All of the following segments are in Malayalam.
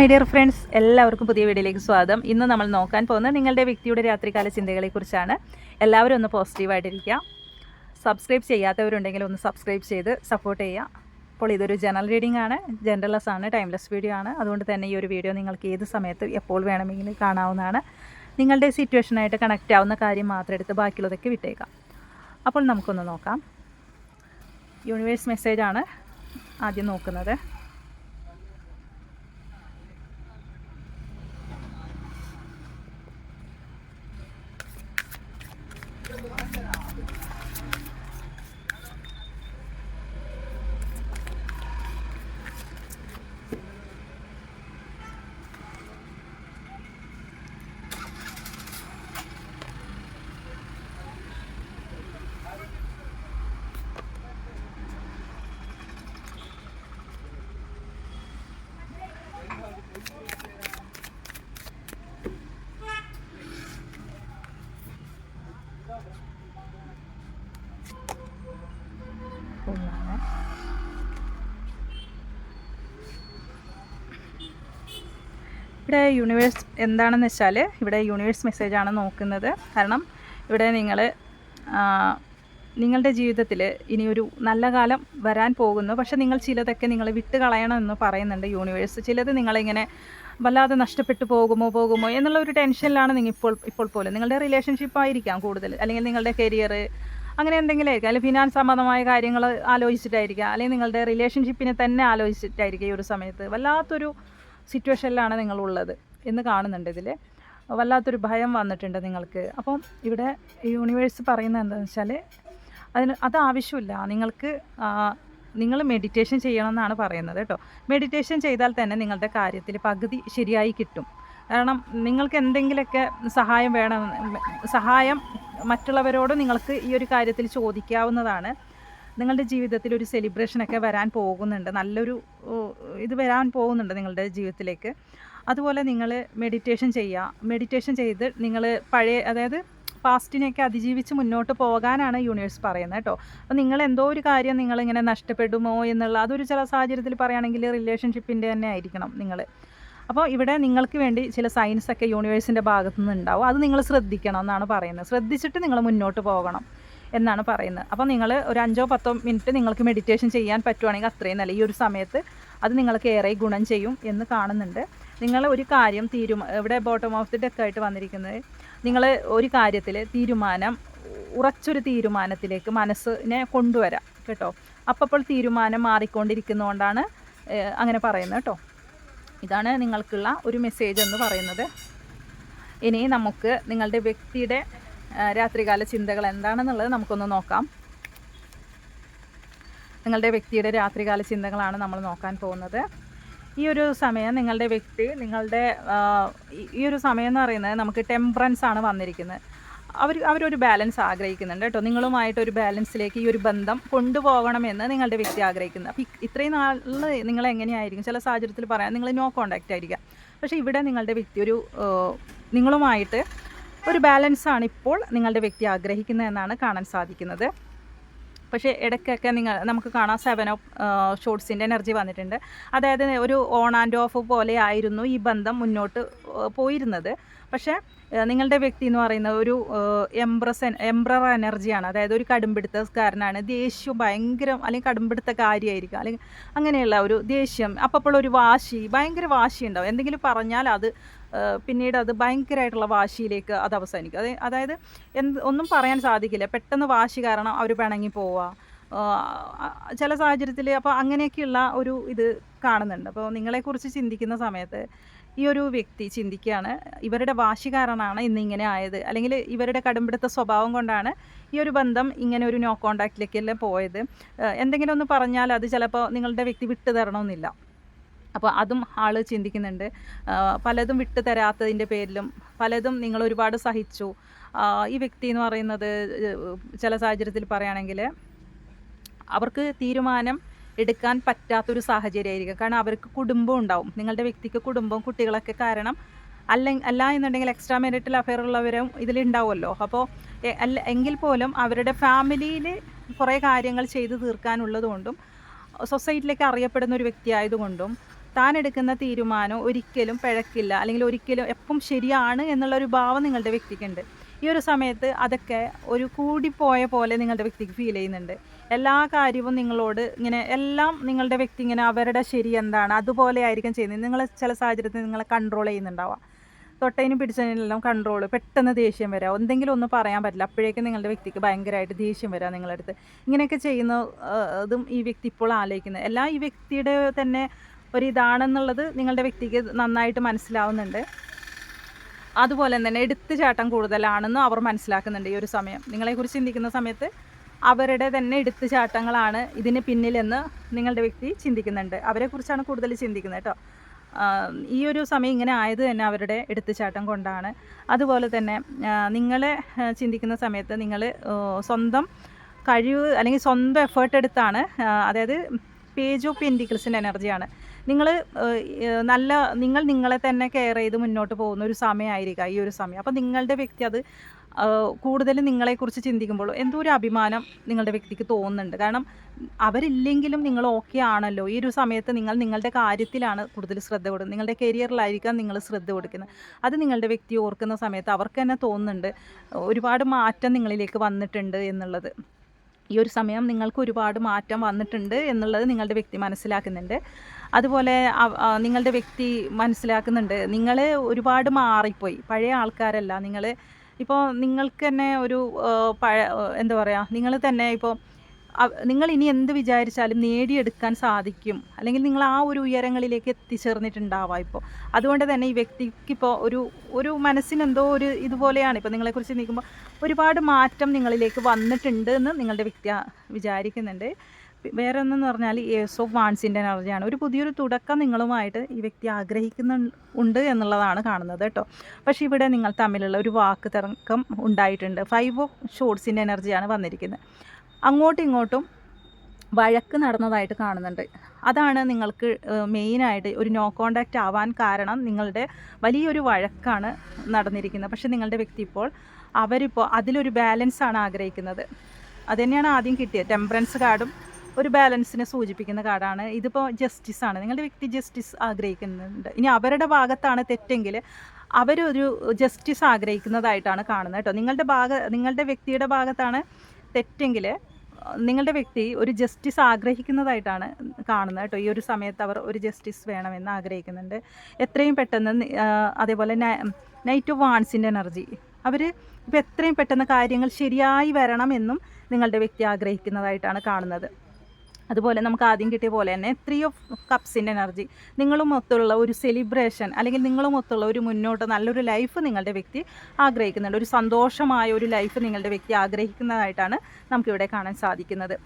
മൈ ഡിയർ ഫ്രണ്ട്സ് എല്ലാവർക്കും പുതിയ വീഡിയോയിലേക്ക് സ്വാഗതം. ഇന്ന് നമ്മൾ നോക്കാൻ പോകുന്നത് നിങ്ങളുടെ വ്യക്തിയുടെ രാത്രികാല ചിന്തകളെ കുറിച്ചാണ് എല്ലാവരും ഒന്ന് പോസിറ്റീവായിട്ടിരിക്കുക. സബ്സ്ക്രൈബ് ചെയ്യാത്തവരുണ്ടെങ്കിൽ ഒന്ന് സബ്സ്ക്രൈബ് ചെയ്ത് സപ്പോർട്ട് ചെയ്യുക. അപ്പോൾ ഇതൊരു ജനറൽ റീഡിംഗ് ആണ്. ജനറൽലെസ് ആണ് ടൈംലെസ് വീഡിയോ ആണ്. അതുകൊണ്ട് തന്നെ ഈ ഒരു വീഡിയോ നിങ്ങൾക്ക് ഏത് സമയത്ത് എപ്പോൾ വേണമെങ്കിലും കാണാവുന്നതാണ്. നിങ്ങളുടെ സിറ്റുവേഷനായിട്ട് കണക്റ്റ് ആവുന്ന കാര്യം മാത്രം എടുത്ത് ബാക്കിയുള്ളതൊക്കെ വിട്ടേക്കാം. അപ്പോൾ നമുക്കൊന്ന് നോക്കാം. യൂണിവേഴ്സ് മെസ്സേജാണ് ആദ്യം നോക്കുന്നത്. ഇവിടെ യൂണിവേഴ്സ് എന്താണെന്ന് വെച്ചാൽ ഇവിടെ യൂണിവേഴ്സ് മെസ്സേജാണ് നോക്കുന്നത്. കാരണം ഇവിടെ നിങ്ങൾ നിങ്ങളുടെ ജീവിതത്തിൽ ഇനിയൊരു നല്ല കാലം വരാൻ പോകുന്നു. പക്ഷെ നിങ്ങൾ ചിലതൊക്കെ നിങ്ങൾ വിട്ട് കളയണമെന്ന് പറയുന്നുണ്ട് യൂണിവേഴ്സ് ചിലത് നിങ്ങളിങ്ങനെ വല്ലാതെ നഷ്ടപ്പെട്ടു പോകുമോ പോകുമോ എന്നുള്ള ഒരു ടെൻഷനിലാണ് നിങ്ങൾ ഇപ്പോൾ ഇപ്പോൾ പോലും. നിങ്ങളുടെ റിലേഷൻഷിപ്പ് ആയിരിക്കാം കൂടുതൽ അല്ലെങ്കിൽ നിങ്ങളുടെ കരിയർ അങ്ങനെ എന്തെങ്കിലും ആയിരിക്കാം അല്ലെങ്കിൽ ഫിനാൻസ് സംബന്ധമായ കാര്യങ്ങൾ ആലോചിച്ചിട്ടായിരിക്കാം. അല്ലെങ്കിൽ നിങ്ങളുടെ റിലേഷൻഷിപ്പിനെ തന്നെ ആലോചിച്ചിട്ടായിരിക്കും ഈ ഒരു സമയത്ത്. വല്ലാത്തൊരു സിറ്റുവേഷനിലാണ് നിങ്ങളുള്ളത് എന്ന് കാണുന്നുണ്ട് ഇതിൽ. വല്ലാത്തൊരു ഭയം വന്നിട്ടുണ്ട് നിങ്ങൾക്ക്. അപ്പം ഇവിടെ യൂണിവേഴ്സ് പറയുന്നത് എന്താണെന്ന് വെച്ചാൽ അതിന് അത് ആവശ്യമില്ല. നിങ്ങൾക്ക് നിങ്ങൾ മെഡിറ്റേഷൻ ചെയ്യണമെന്നാണ് പറയുന്നത് കേട്ടോ. മെഡിറ്റേഷൻ ചെയ്താൽ തന്നെ നിങ്ങളുടെ കാര്യത്തിൽ പകുതി ശരിയായി കിട്ടും. കാരണം നിങ്ങൾക്ക് എന്തെങ്കിലുമൊക്കെ സഹായം വേണം സഹായം മറ്റുള്ളവരോട് നിങ്ങൾക്ക് ഈ ഒരു കാര്യത്തിൽ ചോദിക്കാവുന്നതാണ്. നിങ്ങളുടെ ജീവിതത്തിൽ ഒരു സെലിബ്രേഷനൊക്കെ വരാൻ പോകുന്നുണ്ട്. നല്ലൊരു ഇത് വരാൻ പോകുന്നുണ്ട് നിങ്ങളുടെ ജീവിതത്തിലേക്ക്. അതുപോലെ നിങ്ങൾ മെഡിറ്റേഷൻ ചെയ്യുക. മെഡിറ്റേഷൻ ചെയ്ത് നിങ്ങൾ പഴയ അതായത് പാസ്റ്റിനെയൊക്കെ അതിജീവിച്ച് മുന്നോട്ട് പോകാനാണ് യൂണിവേഴ്സ് പറയുന്നത് കേട്ടോ. അപ്പോൾ നിങ്ങൾ എന്തോ ഒരു കാര്യം നിങ്ങളിങ്ങനെ നഷ്ടപ്പെടുമോ എന്നുള്ള അതൊരു ചില സാഹചര്യത്തിൽ പറയുകയാണെങ്കിൽ റിലേഷൻഷിപ്പിന്റെ തന്നെ ആയിരിക്കണം നിങ്ങൾ അപ്പോൾ ഇവിടെ നിങ്ങൾക്ക് വേണ്ടി ചില സയൻസ് ഒക്കെ യൂണിവേഴ്സിന്റെ ഭാഗത്തു നിന്ന് ഉണ്ടാവും അത് നിങ്ങൾ ശ്രദ്ധിക്കണം എന്നാണ് പറയുന്നത്. ശ്രദ്ധിച്ചിട്ട് നിങ്ങൾ മുന്നോട്ട് പോകണം. എന്നാണ് പറയുന്നത്. അപ്പോൾ നിങ്ങൾ ഒരു അഞ്ചോ പത്തോ മിനിറ്റ് നിങ്ങൾക്ക് മെഡിറ്റേഷൻ ചെയ്യാൻ പറ്റുവാണെങ്കിൽ അത്രയും നല്ല. ഈ ഒരു സമയത്ത് അത് നിങ്ങൾക്ക് ഏറെ ഗുണം ചെയ്യും എന്ന് കാണുന്നുണ്ട്. നിങ്ങൾ ഒരു കാര്യം തീരുമാ ഇവിടെ ബോട്ടം ഓഫ് ദി ഡെക്ക് ആയിട്ട് വന്നിരിക്കുന്നത് നിങ്ങൾ ഒരു കാര്യത്തിൽ തീരുമാനം ഉറച്ചൊരു തീരുമാനത്തിലേക്ക് മനസ്സിനെ കൊണ്ടുവരാം കേട്ടോ. അപ്പോൾ തീരുമാനം മാറിക്കൊണ്ടിരിക്കുന്നതുകൊണ്ടാണ് അങ്ങനെ പറയുന്നത് കേട്ടോ. ഇതാണ് നിങ്ങൾക്കുള്ള ഒരു മെസ്സേജ് എന്ന് പറയുന്നത്. ഇനി നമുക്ക് നിങ്ങളുടെ വ്യക്തിയുടെ രാത്രികാല ചിന്തകൾ എന്താണെന്നുള്ളത് നമുക്കൊന്ന് നോക്കാം. നിങ്ങളുടെ വ്യക്തിയുടെ രാത്രികാല ചിന്തകളാണ് നമ്മൾ നോക്കാൻ പോകുന്നത്. ഈ ഒരു സമയം നിങ്ങളുടെ വ്യക്തി നിങ്ങളുടെ ഈ- ഒരു സമയം എന്ന് പറയുന്നത് നമുക്ക് ടെമ്പറൻസ് ആണ് വന്നിരിക്കുന്നത്. അവർ അവരൊരു ബാലൻസ് ആഗ്രഹിക്കുന്നുണ്ട് കേട്ടോ. നിങ്ങളുമായിട്ട് ഒരു ബാലൻസിലേക്ക് ഈ ഒരു ബന്ധം കൊണ്ടുപോകണമെന്ന് നിങ്ങളുടെ വ്യക്തി ആഗ്രഹിക്കുന്നത് അപ്പോൾ ഇത്രയും നാളിൽ നിങ്ങൾ എങ്ങനെയായിരിക്കും? ചില സാഹചര്യത്തിൽ പറയാം നിങ്ങൾ നോ കോണ്ടാക്റ്റ് ആയിരിക്കാം. പക്ഷേ ഇവിടെ നിങ്ങളുടെ വ്യക്തി ഒരു നിങ്ങളുമായിട്ട് ഒരു ബാലൻസാണ് ഇപ്പോൾ നിങ്ങളുടെ വ്യക്തി ആഗ്രഹിക്കുന്നത് എന്നാണ് കാണാൻ സാധിക്കുന്നത്. പക്ഷേ ഇടയ്ക്കൊക്കെ നിങ്ങൾ നമുക്ക് കാണാം സെവൻ ഓഫ് ഷോട്ട്സിന്റെ എനർജി വന്നിട്ടുണ്ട്. അതായത് ഒരു ഓൺ ആൻഡ് ഓഫ് പോലെ ആയിരുന്നു ഈ ബന്ധം മുന്നോട്ട് പോയിരുന്നത്. പക്ഷേ നിങ്ങളുടെ വ്യക്തി എന്ന് പറയുന്നത് ഒരു എംബ്രസ് എംബ്രർ എനർജിയാണ് അതായത് ഒരു കടുംപിടുത്തക്കാരനാണ്. ദേഷ്യം ഭയങ്കര അല്ലെങ്കിൽ കടുംപിടുത്തക്കാരിയായിരിക്കും അല്ലെങ്കിൽ അങ്ങനെയുള്ള ഒരു ദേഷ്യം. അപ്പോൾ ഒരു വാശി ഭയങ്കര വാശി ഉണ്ടാവും. എന്തെങ്കിലും പറഞ്ഞാൽ അത് പിന്നീട് അത് ഭയങ്കരമായിട്ടുള്ള വാശിയിലേക്ക് അത് അവസാനിക്കും. അത് അതായത് എന്ത് ഒന്നും പറയാൻ സാധിക്കില്ല. പെട്ടെന്ന് വാശി കാരണം അവർ പിണങ്ങി പോവുക. ചില സാഹചര്യത്തിൽ അപ്പോൾ അങ്ങനെയൊക്കെയുള്ള ഒരു ഇത് കാണുന്നുണ്ട്. അപ്പോൾ നിങ്ങളെക്കുറിച്ച് ചിന്തിക്കുന്ന സമയത്ത് ഈ ഒരു വ്യക്തി ചിന്തിക്കുകയാണ് ഇവരുടെ വാശി കാരണമാണ് ഇന്നിങ്ങനെ ആയത്. അല്ലെങ്കിൽ ഇവരുടെ കടുംപിടുത്ത സ്വഭാവം കൊണ്ടാണ് ഈ ഒരു ബന്ധം ഇങ്ങനെ ഒരു നോ കോണ്ടാക്റ്റിലേക്കെല്ലാം പോയത്. എന്തെങ്കിലും ഒന്ന് പറഞ്ഞാൽ അത് ചിലപ്പോൾ നിങ്ങളുടെ വ്യക്തി വിട്ടു തരണമെന്നില്ല അപ്പോൾ അതും ആൾ ചിന്തിക്കുന്നുണ്ട്. പലതും വിട്ടു തരാത്തതിന്റെ പേരിലും പലതും നിങ്ങൾ ഒരുപാട് സഹിച്ചു. ഈ വ്യക്തി എന്ന് പറയുന്നത് ചില സാഹചര്യത്തിൽ പറയുകയാണെങ്കിൽ അവർക്ക് തീരുമാനം എടുക്കാൻ പറ്റാത്തൊരു സാഹചര്യമായിരിക്കും. കാരണം അവർക്ക് കുടുംബം ഉണ്ടാവും. നിങ്ങളുടെ വ്യക്തിക്ക് കുടുംബവും കുട്ടികളൊക്കെ കാരണം അല്ല അല്ല എന്നുണ്ടെങ്കിൽ എക്സ്ട്രാ മെറിറ്റൽ അഫെയർ ഉള്ളവരും ഇതിലുണ്ടാവുമല്ലോ അപ്പോൾ എങ്കിൽ പോലും അവരുടെ ഫാമിലിയിൽ കുറേ കാര്യങ്ങൾ ചെയ്തു തീർക്കാനുള്ളതുകൊണ്ടും സൊസൈറ്റിയിലേക്ക് അറിയപ്പെടുന്ന ഒരു വ്യക്തി ആയതുകൊണ്ടും താൻ എടുക്കുന്ന തീരുമാനം ഒരിക്കലും പിഴക്കില്ല. അല്ലെങ്കിൽ ഒരിക്കലും എപ്പം ശരിയാണ് എന്നുള്ളൊരു ഭാവം നിങ്ങളുടെ വ്യക്തിക്കുണ്ട്. ഈ ഒരു സമയത്ത് അതൊക്കെ ഒരു കൂടിപ്പോയ പോലെ നിങ്ങളുടെ വ്യക്തിക്ക് ഫീൽ ചെയ്യുന്നുണ്ട്. എല്ലാ കാര്യവും നിങ്ങളോട് ഇങ്ങനെ എല്ലാം നിങ്ങളുടെ വ്യക്തി ഇങ്ങനെ അവരുടെ ശരി എന്താണ് അതുപോലെ ആയിരിക്കും ചെയ്യുന്നത്. നിങ്ങൾ ചില സാഹചര്യത്തിൽ നിങ്ങളെ കൺട്രോൾ ചെയ്യുന്നുണ്ടാവാം. തൊട്ടതിനും പിടിച്ചതിനെല്ലാം കൺട്രോൾ പെട്ടെന്ന് ദേഷ്യം വരാം. എന്തെങ്കിലും ഒന്നും പറയാൻ പറ്റില്ല. അപ്പോഴേക്കും നിങ്ങളുടെ വ്യക്തിക്ക് ഭയങ്കരമായിട്ട് ദേഷ്യം വരാം നിങ്ങളുടെ അടുത്ത്. ഇങ്ങനെയൊക്കെ ചെയ്യുന്ന ഇതും ഈ വ്യക്തി ഇപ്പോൾ ആലോചിക്കുന്നത്. എല്ലാം ഈ വ്യക്തിയുടെ തന്നെ ഒരു ഇതാണെന്നുള്ളത് നിങ്ങളുടെ വ്യക്തിക്ക് നന്നായിട്ട് മനസ്സിലാവുന്നുണ്ട്. അതുപോലെ തന്നെ എടുത്തുചാട്ടം കൂടുതലാണെന്നും അവർ മനസ്സിലാക്കുന്നുണ്ട് ഈ ഒരു സമയം. നിങ്ങളെക്കുറിച്ച് ചിന്തിക്കുന്ന സമയത്ത് അവരുടെ തന്നെ എടുത്തുചാട്ടങ്ങളാണ് ഇതിന് പിന്നിലെന്ന് നിങ്ങളുടെ വ്യക്തി ചിന്തിക്കുന്നുണ്ട്. അവരെക്കുറിച്ചാണ് കൂടുതൽ ചിന്തിക്കുന്നത് കേട്ടോ. ഈ ഒരു സമയം ഇങ്ങനെ ആയത് തന്നെ അവരുടെ എടുത്തുചാട്ടം കൊണ്ടാണ്. അതുപോലെ തന്നെ നിങ്ങളെ ചിന്തിക്കുന്ന സമയത്ത് നിങ്ങൾ സ്വന്തം കഴിവ് അല്ലെങ്കിൽ സ്വന്തം എഫേർട്ട് എടുത്താണ് അതായത് പേജ് ഓഫ് പെന്റിക്കിൾസിന്റെ എനർജിയാണ് നിങ്ങൾ നല്ല നിങ്ങൾ നിങ്ങളെ തന്നെ കെയർ ചെയ്ത് മുന്നോട്ട് പോകുന്ന ഒരു സമയമായിരിക്കുക ഈ ഒരു സമയം. അപ്പോൾ നിങ്ങളുടെ വ്യക്തി അത് കൂടുതലും നിങ്ങളെക്കുറിച്ച് ചിന്തിക്കുമ്പോൾ എന്തോ ഒരു അഭിമാനം നിങ്ങളുടെ വ്യക്തിക്ക് തോന്നുന്നുണ്ട്. കാരണം അവരില്ലെങ്കിലും നിങ്ങൾ ഓക്കെ ആണല്ലോ. ഈ ഒരു സമയത്ത് നിങ്ങൾ നിങ്ങളുടെ കാര്യത്തിലാണ് കൂടുതൽ ശ്രദ്ധ കൊടുക്കുന്നത്. നിങ്ങളുടെ കരിയറിലായിരിക്കാം നിങ്ങൾ ശ്രദ്ധ കൊടുക്കുന്നത്. അത് നിങ്ങളുടെ വ്യക്തി ഓർക്കുന്ന സമയത്ത് അവർക്ക് തന്നെ തോന്നുന്നുണ്ട്. ഒരുപാട് മാറ്റം നിങ്ങളിലേക്ക് വന്നിട്ടുണ്ട് എന്നുള്ളത്. ഈ ഒരു സമയം നിങ്ങൾക്ക് ഒരുപാട് മാറ്റം വന്നിട്ടുണ്ട് എന്നുള്ളത് നിങ്ങളുടെ വ്യക്തി മനസ്സിലാക്കുന്നുണ്ട്. അതുപോലെ നിങ്ങളുടെ വ്യക്തി മനസ്സിലാക്കുന്നുണ്ട്. നിങ്ങൾ ഒരുപാട് മാറിപ്പോയി. പഴയ ആൾക്കാരല്ല. നിങ്ങൾ ഇപ്പോൾ നിങ്ങൾക്ക് തന്നെ ഒരു പഴ എന്താ പറയുക നിങ്ങൾ തന്നെ ഇപ്പോൾ നിങ്ങൾ ഇനി എന്ത് വിചാരിച്ചാലും നേടിയെടുക്കാൻ സാധിക്കും. അല്ലെങ്കിൽ നിങ്ങൾ ആ ഒരു ഉയരങ്ങളിലേക്ക് എത്തിച്ചേർന്നിട്ടുണ്ടാവാം ഇപ്പോൾ അതുകൊണ്ട് തന്നെ ഈ വ്യക്തിക്ക് ഇപ്പോൾ ഒരു ഒരു മനസ്സിനെന്തോ ഒരു ഇതുപോലെയാണ്. ഇപ്പോൾ നിങ്ങളെക്കുറിച്ച് നിൽക്കുമ്പോൾ ഒരുപാട് മാറ്റം നിങ്ങളിലേക്ക് വന്നിട്ടുണ്ട് എന്ന് നിങ്ങളുടെ വ്യക്തി വിചാരിക്കുന്നുണ്ട്. വേറെ ഒന്നെന്ന് പറഞ്ഞാൽ ഏസ് ഓഫ് വാൺസിന്റെ എനർജിയാണ്. ഒരു പുതിയൊരു തുടക്കം നിങ്ങളുമായിട്ട് ഈ വ്യക്തി ആഗ്രഹിക്കുന്നു ഉണ്ട് എന്നുള്ളതാണ് കാണുന്നത് കേട്ടോ. പക്ഷേ ഇവിടെ നിങ്ങൾ തമ്മിലുള്ള ഒരു വാക്ക് തർക്കം ഉണ്ടായിട്ടുണ്ട്. ഫൈവ് ഓഫ് ഷോർട്സിന്റെ എനർജിയാണ് വന്നിരിക്കുന്നത്. അങ്ങോട്ടും ഇങ്ങോട്ടും വഴക്ക് നടന്നതായിട്ട് കാണുന്നുണ്ട്. അതാണ് നിങ്ങൾക്ക് മെയിനായിട്ട് ഒരു നോ കോണ്ടാക്റ്റ് ആവാൻ കാരണം നിങ്ങളുടെ വലിയൊരു വഴക്കാണ് നടന്നിരിക്കുന്നത്. പക്ഷേ നിങ്ങളുടെ വ്യക്തി ഇപ്പോൾ അവരിപ്പോൾ അതിലൊരു ബാലൻസ് ആണ് ആഗ്രഹിക്കുന്നത്. അതുതന്നെയാണ് ആദ്യം കിട്ടിയത്. ടെമ്പറൻസ് കാർഡും ഒരു ബാലൻസിനെ സൂചിപ്പിക്കുന്ന കാർഡാണ് ഇതിപ്പോൾ ജസ്റ്റിസ് ആണ്. നിങ്ങളുടെ വ്യക്തി ജസ്റ്റിസ് ആഗ്രഹിക്കുന്നുണ്ട്. ഇനി അവരുടെ ഭാഗത്താണ് തെറ്റെങ്കിൽ അവരൊരു ജസ്റ്റിസ് ആഗ്രഹിക്കുന്നതായിട്ടാണ് കാണുന്നത് കേട്ടോ. നിങ്ങളുടെ ഭാഗ നിങ്ങളുടെ വ്യക്തിയുടെ ഭാഗത്താണ് തെറ്റെങ്കിൽ നിങ്ങളുടെ വ്യക്തി ഒരു ജസ്റ്റിസ് ആഗ്രഹിക്കുന്നതായിട്ടാണ് കാണുന്നത് കേട്ടോ. ഈ ഒരു സമയത്ത് അവർ ഒരു ജസ്റ്റിസ് വേണമെന്ന് ആഗ്രഹിക്കുന്നുണ്ട്. എത്രയും പെട്ടെന്ന് അതേപോലെ നൈറ്റ് ഓഫ് വാൺസിന്റെ എനർജി അവർ ഇപ്പോൾ എത്രയും പെട്ടെന്ന് കാര്യങ്ങൾ ശരിയായി വരണമെന്നും നിങ്ങളുടെ വ്യക്തി ആഗ്രഹിക്കുന്നതായിട്ടാണ് കാണുന്നത്. അതുപോലെ നമുക്ക് ആദ്യം കിട്ടിയ പോലെ തന്നെ ത്രീ ഓഫ് കപ്സിന്റെ എനർജി നിങ്ങളുമൊത്തുള്ള ഒരു സെലിബ്രേഷൻ അല്ലെങ്കിൽ നിങ്ങളുമൊത്തുള്ള ഒരു മുന്നോട്ട് നല്ലൊരു ലൈഫ് നിങ്ങളുടെ വ്യക്തി ആഗ്രഹിക്കുന്നുണ്ട്. ഒരു സന്തോഷമായ ഒരു ലൈഫ് നിങ്ങളുടെ വ്യക്തി ആഗ്രഹിക്കുന്നതായിട്ടാണ് നമുക്കിവിടെ കാണാൻ സാധിക്കുന്നത്.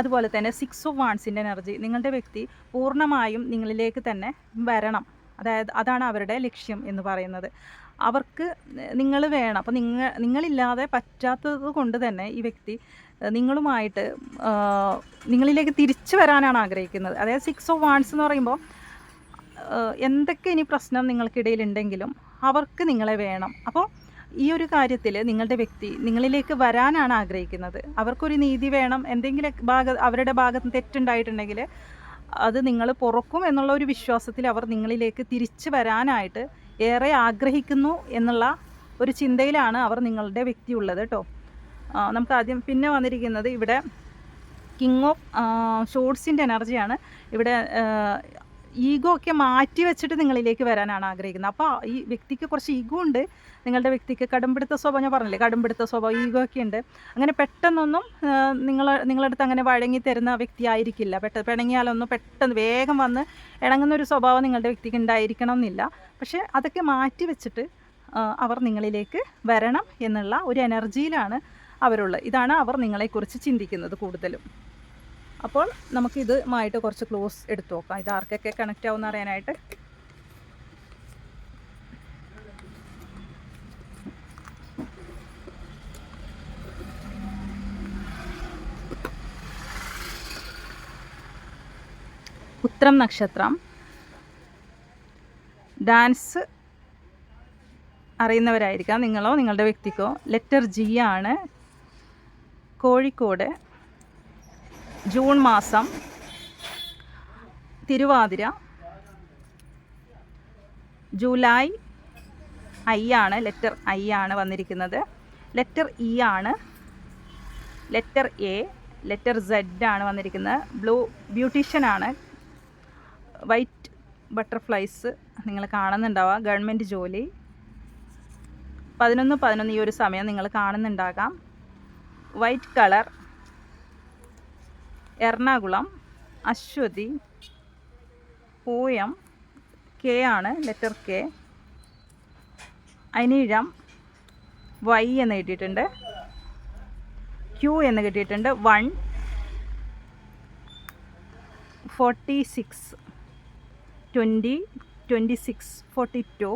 അതുപോലെ തന്നെ സിക്സ് ഓഫ് വാൺസിന്റെ എനർജി നിങ്ങളുടെ വ്യക്തി പൂർണമായും നിങ്ങളിലേക്ക് തന്നെ വരണം. അതായത് അതാണ് അവരുടെ ലക്ഷ്യം എന്ന് പറയുന്നത്. അവർക്ക് നിങ്ങൾ വേണം. അപ്പോൾ നിങ്ങൾ നിങ്ങളില്ലാതെ പറ്റാത്തത് കൊണ്ട് തന്നെ ഈ വ്യക്തി നിങ്ങളുമായിട്ട് നിങ്ങളിലേക്ക് തിരിച്ചു വരാനാണ് ആഗ്രഹിക്കുന്നത്. അതായത് സിക്സ് ഓഫ് വാൺസ് എന്ന് പറയുമ്പോൾ എന്തൊക്കെ ഇനി പ്രശ്നം നിങ്ങൾക്കിടയിൽ ഉണ്ടെങ്കിലും അവർക്ക് നിങ്ങളെ വേണം. അപ്പോൾ ഈ ഒരു കാര്യത്തിൽ നിങ്ങളുടെ വ്യക്തി നിങ്ങളിലേക്ക് വരാനാണ് ആഗ്രഹിക്കുന്നത്. അവർക്കൊരു നീതി വേണം. എന്തെങ്കിലും ഭാഗ അവരുടെ ഭാഗത്ത് തെറ്റുണ്ടായിട്ടുണ്ടെങ്കിൽ അത് നിങ്ങൾ പുറക്കും എന്നുള്ള ഒരു വിശ്വാസത്തിൽ അവർ നിങ്ങളിലേക്ക് തിരിച്ചു വരാനായിട്ട് ഏറെ ആഗ്രഹിക്കുന്നു എന്നുള്ള ഒരു ചിന്തയിലാണ് അവർ നിങ്ങളുടെ വ്യക്തി ഉള്ളത് കേട്ടോ. നമുക്ക് ആദ്യം പിന്നെ വന്നിരിക്കുന്നത് ഇവിടെ കിങ് ഓഫ് ഷോർട്സിന്റെ എനർജിയാണ് ഇവിടെ ഈഗോ ഒക്കെ മാറ്റി വെച്ചിട്ട് നിങ്ങളിലേക്ക് വരാനാണ് ആഗ്രഹിക്കുന്നത്. അപ്പോൾ ഈ വ്യക്തിക്ക് കുറച്ച് ഈഗോ ഉണ്ട്. നിങ്ങളുടെ വ്യക്തിക്ക് കടുംപിടുത്ത സ്വഭാവം ഞാൻ പറഞ്ഞില്ലേ കടുംപിടുത്ത സ്വഭാവം ഈഗോ ഒക്കെ ഉണ്ട്. അങ്ങനെ പെട്ടെന്നൊന്നും നിങ്ങൾ നിങ്ങളുടെ നിങ്ങളടുത്ത് അങ്ങനെ വഴങ്ങി തരുന്ന വ്യക്തി ആയിരിക്കില്ല. പെട്ടെന്ന് പിണങ്ങിയാലൊന്നും പെട്ടെന്ന് വേഗം വന്ന് ഇണങ്ങുന്ന ഒരു സ്വഭാവം നിങ്ങളുടെ വ്യക്തിക്ക് ഉണ്ടായിരിക്കണം എന്നില്ല പക്ഷേ അതൊക്കെ മാറ്റി വെച്ചിട്ട് അവർ നിങ്ങളിലേക്ക് വരണം എന്നുള്ള ഒരു എനർജിയിലാണ് അവരുള്ളത്. ഇതാണ് അവർ നിങ്ങളെക്കുറിച്ച് ചിന്തിക്കുന്നത് കൂടുതലും. അപ്പോൾ നമുക്ക് ഇതുമായിട്ട് കുറച്ച് ക്ലോസ് എടുത്തു നോക്കാം. ഇത് ആർക്കൊക്കെ കണക്റ്റ് ആവുമെന്ന് അറിയാനായിട്ട്. ഉത്രം നക്ഷത്രം. ഡാൻസ് അറിയുന്നവരായിരിക്കാം നിങ്ങളോ നിങ്ങളുടെ വ്യക്തിക്കോ. ലെറ്റർ ജി ആണ്. കോഴിക്കോട് ജൂൺ മാസം തിരുവാതിര ജൂലൈ ഐ ആണ് ലെറ്റർ ഐ ആണ് വന്നിരിക്കുന്നത്. ലെറ്റർ ഇ ആണ് ലെറ്റർ എ ലെറ്റർ സെഡ് ആണ് വന്നിരിക്കുന്നത്. ബ്ലൂ ബ്യൂട്ടീഷ്യൻ ആണ്. വൈറ്റ് ബട്ടർഫ്ലൈസ് നിങ്ങൾ കാണുന്നുണ്ടാവുക ഗവൺമെന്റ് ജോലി. പതിനൊന്ന് പതിനൊന്ന് ഈ ഒരു സമയം നിങ്ങൾ കാണുന്നുണ്ടാകാം. White colour Ernakulam Ashwathi Pooyam K ആണ് ലെറ്റർ കെ അനീഴം വൈ എന്ന് കിട്ടിയിട്ടുണ്ട്. ക്യൂ എന്ന് കിട്ടിയിട്ടുണ്ട്. One forty six twenty twenty six forty two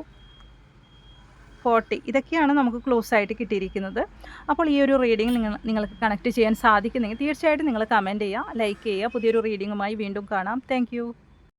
forty ഇതൊക്കെയാണ് നമുക്ക് ക്ലോസ് ആയിട്ട് കിട്ടിയിരിക്കുന്നത്. അപ്പോൾ ഈ ഒരു റീഡിംഗ് നിങ്ങൾ നിങ്ങൾക്ക് കണക്ട് ചെയ്യാൻ സാധിക്കുന്നെങ്കിൽ തീർച്ചയായിട്ടും നിങ്ങൾ കമന്റ് ചെയ്യുക ലൈക്ക് ചെയ്യുക. പുതിയൊരു റീഡിങ്ങുമായി വീണ്ടും കാണാം. താങ്ക്